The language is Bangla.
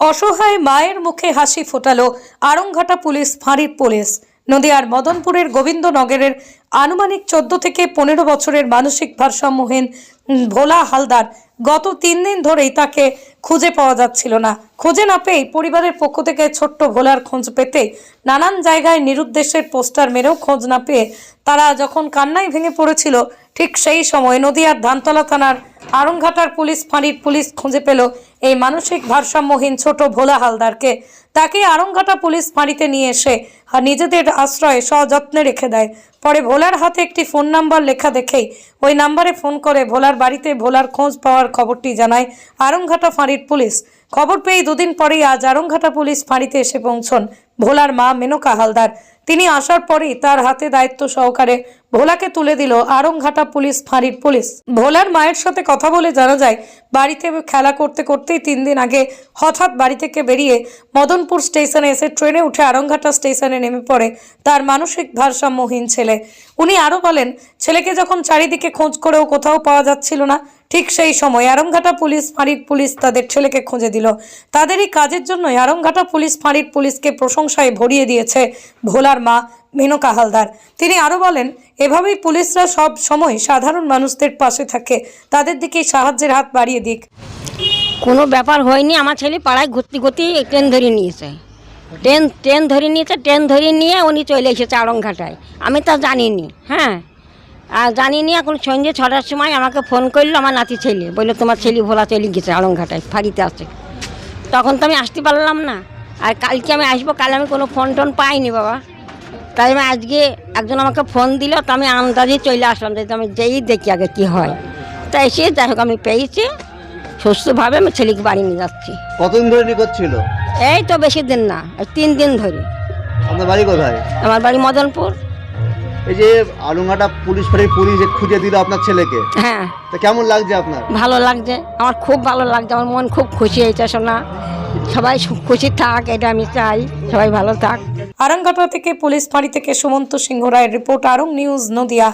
অসহায় মায়ের মুখে হাসি ফোটালো আরংঘাটা পুলিশ, ফাঁড়ির পুলিশ। নদিয়ার মদনপুরের গোবিন্দনগরের আনুমানিক চোদ্দ থেকে পনেরো বছরের মানসিক ভারসাম্যহীন ভোলা হালদার গত তিন দিন ধরেই তাকে খুঁজে পাওয়া যাচ্ছিল না। খুঁজে না পেয়ে পরিবারের পক্ষ থেকে ছোট্ট ভোলার খোঁজ পেতে নানান জায়গায় নিরুদ্দেশের পোস্টার মেরেও খোঁজ না পেয়ে তারা যখন কান্নায় ভেঙে পড়েছিল ঠিক সেই সময় নদিয়ার ধানতলা থানার আরংঘাটার পুলিশ ফাঁড়ির পুলিশ খুঁজে পেল এই মানসিক ভারসাম্যহীন ছোট ভোলা হালদারকে। তাকে আরংঘাটা পুলিশ ফাঁড়িতে নিয়ে এসে আর নিজেদের আশ্রয়ে সযত্নে রেখে দেয়। পরে ভোলার হাতে একটি ফোন নাম্বার লেখা দেখেই ওই নাম্বারে ফোন করে ভোলার বাড়িতে ভোলার খোঁজ পাওয়ার খবরটি জানায় আরংঘাটা ফাঁড়ির পুলিশ। খবর পেয়ে দুদিন পরেই আজ আরংঘাটা পুলিশ ফাঁড়িতে এসে পৌঁছন। ভোলার মা মেনকা হালদার। তিনি আসার পরেই তার হাতে দায়িত্ব সহকারে ভোলাকে তুলে দিল আরংঘাটা পুলিশ ফাঁড়ির পুলিশ। ভোলার মায়ের সাথে কথা বলে জানা যায়, বাড়িতে খেলা করতে করতেই তিন দিন আগে হঠাৎ বাড়ি থেকে বেরিয়ে মদনপুর স্টেশনে এসে ট্রেনে উঠে আরংঘাটা স্টেশনে নেমে পড়ে তার মানসিক ভারসাম্যহীন ছেলে। উনি আরও বলেন, ছেলেকে যখন চারিদিকে খোঁজ করেও কোথাও পাওয়া যাচ্ছিল না, ঠিক সেই সময় আরংঘাটা পুলিশ ফাঁড়ির পুলিশ তাদের ছেলেকে খুঁজে দিল। তাদেরই কাজের জন্যই আরংঘাটা পুলিশ ফাঁড়ির পুলিশকে প্রশংসায় ভরিয়ে দিয়েছে ভোলার মা মেনকা হালদার। তিনি আরও বলেন, এভাবেই পুলিশরা সব সময় সাধারণ মানুষদের পাশে থাকে। তাদের দিকে সাহায্যের হাত বাড়িয়ে দিক। কোনো ব্যাপার হয়নি, আমার ছেলে পাড়ায় ঘুরতে ঘুরতে ট্রেন ধরে নিয়েছে। ট্রেন ট্রেন ধরে নিয়েছে, ট্রেন ধরে নিয়ে উনি চলে এসেছে আড়ংঘাটায়। আমি তা জানিনি হ্যাঁ। আর জানিনি, এখন সন্ধ্যে ছটার সময় আমাকে ফোন করল আমার নাতি ছেলে। বলল, তোমার ছেলে ভোলা চলে গেছে আড়ংঘাটায়, ফাঁড়িতে আছে। তখন তো আমি আসতে পারলাম না। আর কালকে আমি আসব কাল আমি কোনো ফোন টোন পাইনি বাবা। তাই আমি আজকে একজন আমাকে ফোন দিল তো আমি আন্দাজে চলে আসলাম যে আমি যেই দেখি আগে কী হয়। তা এসে যাই হোক আমি পেয়েছি। সুস্থভাবে আমি ছেলেকে বাড়ি নিয়ে যাচ্ছি। কতদিন ধরে নিখোঁজ ছিল? এই তো বেশি দিন না এই তিন দিন ধরে। আপনার বাড়ি কোথায়? আমার বাড়ি মদনপুর। এই যে আলুঙ্গাটা পুলিশ ফাঁড়ির পুলিশ খুঁজে দিল আপনার ছেলেকে হ্যাঁ। তা কেমন লাগছে আপনার? ভালো লাগছে আমার খুব ভালো লাগছে আমার মন খুব খুশি হয়েছে শোনা। সবাই খুশি থাক, এটা আমি চাই, সবাই ভালো থাক। আরামঘাটা থেকে পুলিশ ফাঁড়ি থেকে সুমন্ত সিংহ রায়ের রিপোর্ট আরং নিউজ নদিয়া।